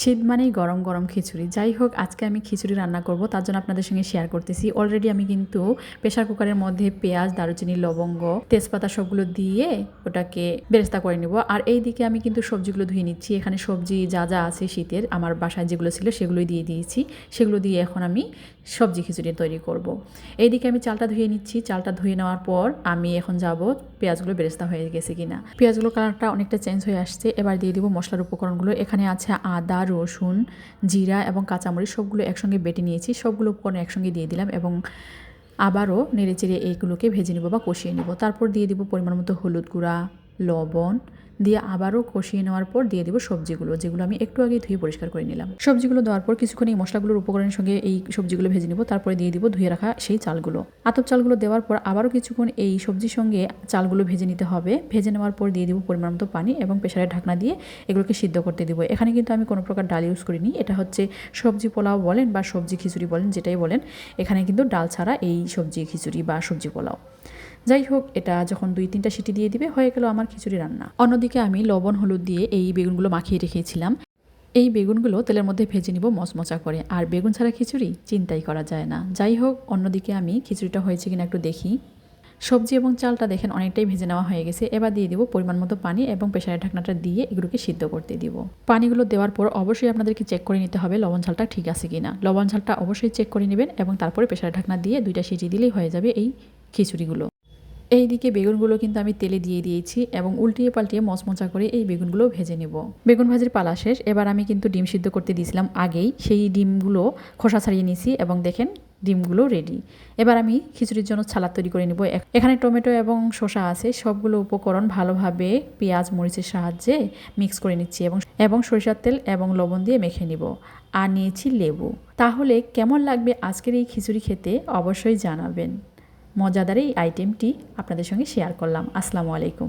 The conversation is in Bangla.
শীত মানেই গরম গরম খিচুড়ি। যাই হোক, আজকে আমি খিচুড়ি রান্না করব, তার জন্য আপনাদের সঙ্গে শেয়ার করতেছি। অলরেডি আমি কিন্তু প্রেশার কুকারের মধ্যে পেঁয়াজ, দারুচিনি, লবঙ্গ, তেজপাতা সবগুলো দিয়ে ওটাকে বেরেস্তা করে নিব। আর এই দিকে আমি কিন্তু সবজিগুলো ধুয়ে নিচ্ছি। এখানে সবজি যা যা আছে শীতের, আমার বাসায় যেগুলো ছিল সেগুলোই দিয়ে দিয়েছি। সেগুলো দিয়ে এখন আমি সবজি খিচুড়ি তৈরি করব। এইদিকে আমি চালটা ধুয়ে নিচ্ছি। চালটা ধুয়ে নেওয়ার পর আমি এখন যাব পেঁয়াজগুলো বেরেস্তা হয়ে গেছে কিনা। পেঁয়াজগুলো কালারটা অনেকটা চেঞ্জ হয়ে আসছে। এবার দিয়ে দিব মশলার উপকরণগুলো। এখানে আছে আদা রসুন, জিরা এবং কাঁচামরিচ সবগুলো একসঙ্গে বেটে নিয়েছি। সবগুলো উপকরণ একসঙ্গে দিয়ে দিলাম এবং আবারও নেড়ে চেড়ে এইগুলোকে ভেজে নেব বা কষিয়ে নেব। তারপর দিয়ে দিব পরিমাণ মতো হলুদ গুঁড়া, লবণ দিয়ে আবারও কষিয়ে নেওয়ার পর দিয়ে দেবো সবজিগুলো, যেগুলো আমি একটু আগে ধুয়ে পরিষ্কার করে নিলাম। সবজিগুলো দেওয়ার পর কিছুক্ষণ এই মশলাগুলোর উপকরণের সঙ্গে এই সবজিগুলো ভেজে নেব, তারপরে দিয়ে দিব ধুয়ে রাখা সেই চালগুলো। আতপ চালগুলো দেওয়ার পর আবারও কিছুক্ষণ এই সবজির সঙ্গে চালগুলো ভেজে নিতে হবে। ভেজে নেওয়ার পর দিয়ে দিব পরিমাণ মতো পানি এবং প্রেশারে ঢাকনা দিয়ে এগুলোকে সিদ্ধ করতে দিব। এখানে কিন্তু আমি কোনো প্রকার ডাল ইউজ করিনি, এটা হচ্ছে সবজি পোলাও বলেন বা সবজি খিচুড়ি বলেন, যেটাই বলেন, এখানে কিন্তু ডাল ছাড়া এই সবজি খিচুড়ি বা সবজি পোলাও। যাই হোক, এটা যখন দুই তিনটা সিটি দিয়ে দিবে, হয়ে গেল আমার খিচুড়ি রান্না। অন্যদিকে আমি লবণ, হলুদ দিয়ে এই বেগুনগুলো মাখিয়ে রেখেছিলাম। এই বেগুনগুলো তেলের মধ্যে ভেজে নিব মচমচা করে। আর বেগুন ছাড়া খিচুড়ি চিন্তাই করা যায় না। যাই হোক, অন্যদিকে আমি খিচুড়িটা হয়েছে কিনা একটু দেখি। সবজি এবং চালটা দেখেন অনেকটাই ভেজে নেওয়া হয়ে গেছে। এবার দিয়ে দিব পরিমাণ মতো পানি এবং প্রেশারের ঢাকনাটা দিয়ে এগুলোকে সিদ্ধ করতে দিব। পানিগুলো দেওয়ার পর অবশ্যই আপনাদেরকে চেক করে নিতে হবে লবণ ঝালটা ঠিক আছে কিনা। লবণ ঝালটা অবশ্যই চেক করে নেবেন এবং তারপরে প্রেশারের ঢাকনা দিয়ে দুইটা সিটি দিলেই হয়ে যাবে এই খিচুড়িগুলো। এই দিকে বেগুনগুলো কিন্তু আমি তেলে দিয়ে দিয়েছি এবং উল্টিয়ে পাল্টিয়ে মচমচা করে এই বেগুনগুলো ভেজে নেব। বেগুন ভাজির পালা শেষ। এবার আমি কিন্তু ডিম সিদ্ধ করতে দিয়েছিলাম আগেই। সেই ডিমগুলো খোসা ছাড়িয়ে নিয়েছি এবং দেখেন ডিমগুলো রেডি এবার আমি খিচুড়ির জন্য ছালাদ তৈরি করে নেব। এখানে টমেটো এবং শসা আছে। সবগুলো উপকরণ ভালোভাবে পেঁয়াজ, মরিচের সাহায্যে মিক্স করে নিচ্ছি এবং এবং সরিষার তেল এবং লবণ দিয়ে মেখে নিব। আর নিয়েছি লেবু। তাহলে কেমন লাগবে আজকের এই খিচুড়ি খেতে অবশ্যই জানাবেন। মজাদার এই আইটেমটি আপনাদের সঙ্গে শেয়ার করলাম। আসসালামু আলাইকুম।